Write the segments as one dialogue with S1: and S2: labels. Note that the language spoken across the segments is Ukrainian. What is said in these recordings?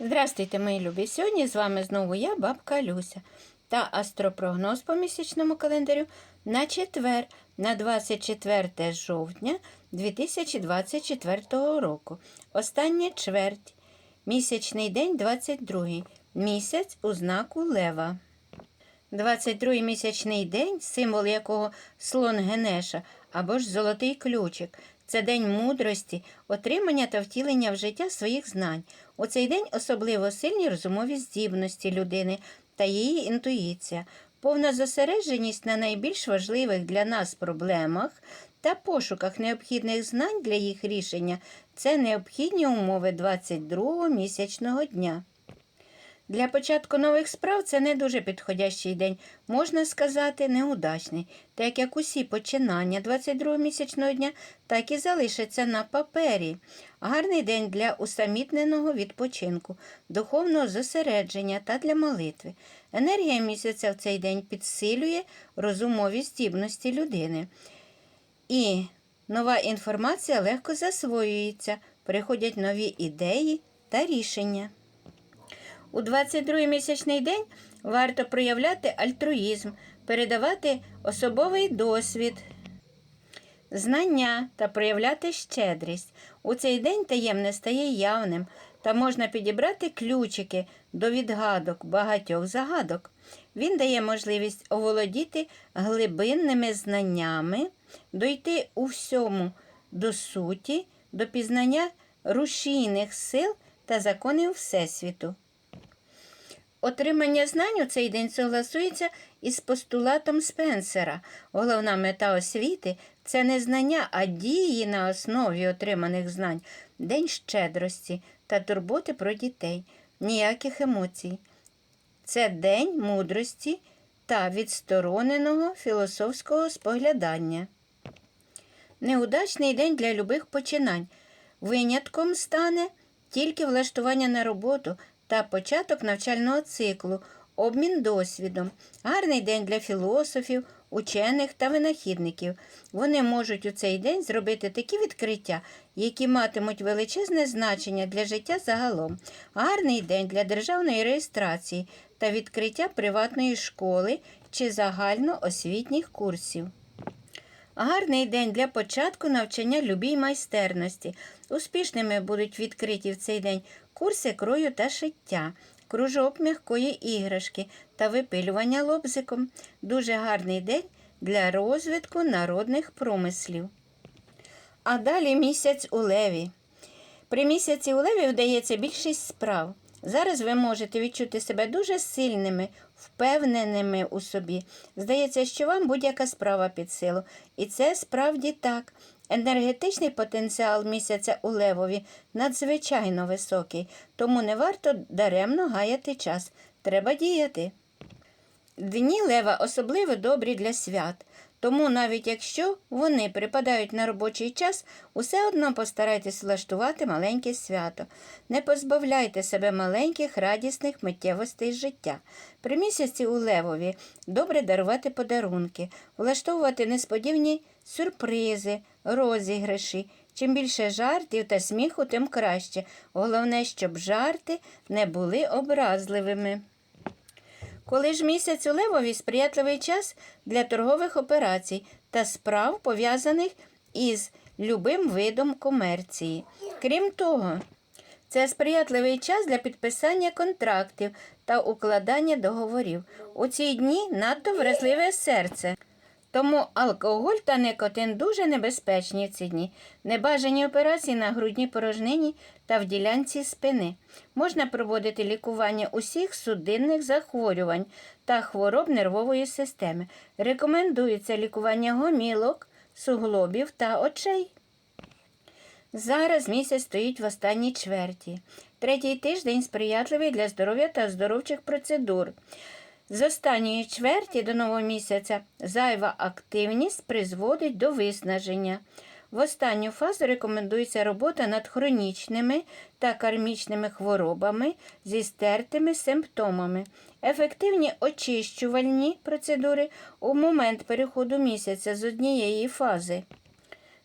S1: Здравствуйте, мої любі! Сьогодні з вами знову я, бабка Люся, та астропрогноз по місячному календарю на четвер, на 24 жовтня 2024 року. Остання чверть. Місячний день 22. Місяць у знаку Лева. 22-й місячний день, символ якого слон Генеша або ж золотий ключик. Це день мудрості, отримання та втілення в життя своїх знань. У цей день особливо сильні розумові здібності людини та її інтуїція, повна зосередженість на найбільш важливих для нас проблемах та пошуках необхідних знань для їх рішення це необхідні умови 22-го місячного дня. Для початку нових справ це не дуже підходящий день, можна сказати, неудачний, так як усі починання 22-го місячного дня так і залишаться на папері. Гарний день для усамітненого відпочинку, духовного зосередження та для молитви. Енергія місяця в цей день підсилює розумові здібності людини. І нова інформація легко засвоюється, приходять нові ідеї та рішення. У 22-й місячний день варто проявляти альтруїзм, передавати особовий досвід, знання та проявляти щедрість. У цей день таємне стає явним та можна підібрати ключики до відгадок багатьох загадок. Він дає можливість оволодіти глибинними знаннями, дойти у всьому до суті, до пізнання рушійних сил та законів Всесвіту. Отримання знань у цей день согласується із постулатом Спенсера. Головна мета освіти це не знання, а дії на основі отриманих знань, день щедрості та турботи про дітей, ніяких емоцій. Це день мудрості та відстороненого філософського споглядання. Неудачний день для любих починань. Винятком стане тільки влаштування на роботу та початок навчального циклу, обмін досвідом, гарний день для філософів, учених та винахідників. Вони можуть у цей день зробити такі відкриття, які матимуть величезне значення для життя загалом, гарний день для державної реєстрації та відкриття приватної школи чи загальноосвітніх курсів. Гарний день для початку навчання любій майстерності. Успішними будуть відкриті в цей день курси крою та шиття, кружок м'якої іграшки та випилювання лобзиком. Дуже гарний день для розвитку народних промислів. А далі місяць у леві. При місяці у леві вдається більшість справ. Зараз ви можете відчути себе дуже сильними, впевненими у собі. Здається, що вам будь-яка справа під силу. І це справді так. Енергетичний потенціал місяця у Левові надзвичайно високий, тому не варто даремно гаяти час. Треба діяти. Дні Лева особливо добрі для свят, тому навіть якщо вони припадають на робочий час, усе одно постарайтесь влаштувати маленьке свято. Не позбавляйте себе маленьких радісних миттєвостей життя. При місяці у Левові добре дарувати подарунки, влаштовувати несподівані сюрпризи, розіграші. Чим більше жартів та сміху, тим краще. Головне, щоб жарти не були образливими. Коли ж місяць у Левові сприятливий час для торгових операцій та справ, пов'язаних із любим видом комерції. Крім того, це сприятливий час для підписання контрактів та укладання договорів. У ці дні надто вразливе серце. Тому алкоголь та никотин дуже небезпечні в ці дні. Небажані операції на грудній порожнині та в ділянці спини. Можна проводити лікування усіх судинних захворювань та хвороб нервової системи. Рекомендується лікування гомілок, суглобів та очей. Зараз місяць стоїть в останній чверті. Третій тиждень сприятливий для здоров'я та оздоровчих процедур. З останньої чверті до нового місяця зайва активність призводить до виснаження. В останню фазу рекомендується робота над хронічними та кармічними хворобами зі стертими симптомами. Ефективні очищувальні процедури у момент переходу місяця з однієї фази.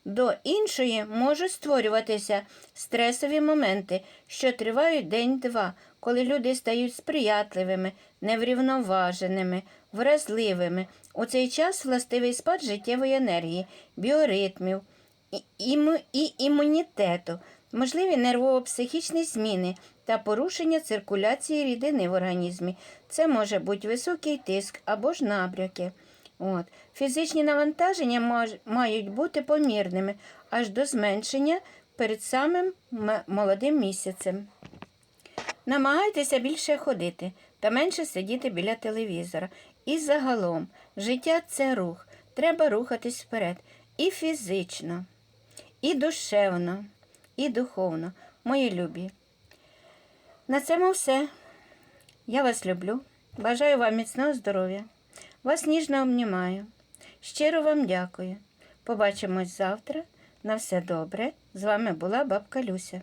S1: До іншої можуть створюватися стресові моменти, що тривають день-два, коли люди стають сприятливими, неврівноваженими, вразливими. У цей час властивий спад життєвої енергії, біоритмів і, іму- і імунітету, можливі нервово-психічні зміни та порушення циркуляції рідини в організмі. Це може бути високий тиск або ж набряки. От. Фізичні навантаження мають бути помірними аж до зменшення перед самим молодим місяцем. Намагайтеся більше ходити та менше сидіти біля телевізора. І загалом, життя це рух. Треба рухатись вперед. І фізично, і душевно, і духовно, мої любі. На цьому все. Я вас люблю. Бажаю вам міцного здоров'я. Вас ніжно обнімаю. Щиро вам дякую. Побачимось завтра. На все добре. З вами була бабка Люся.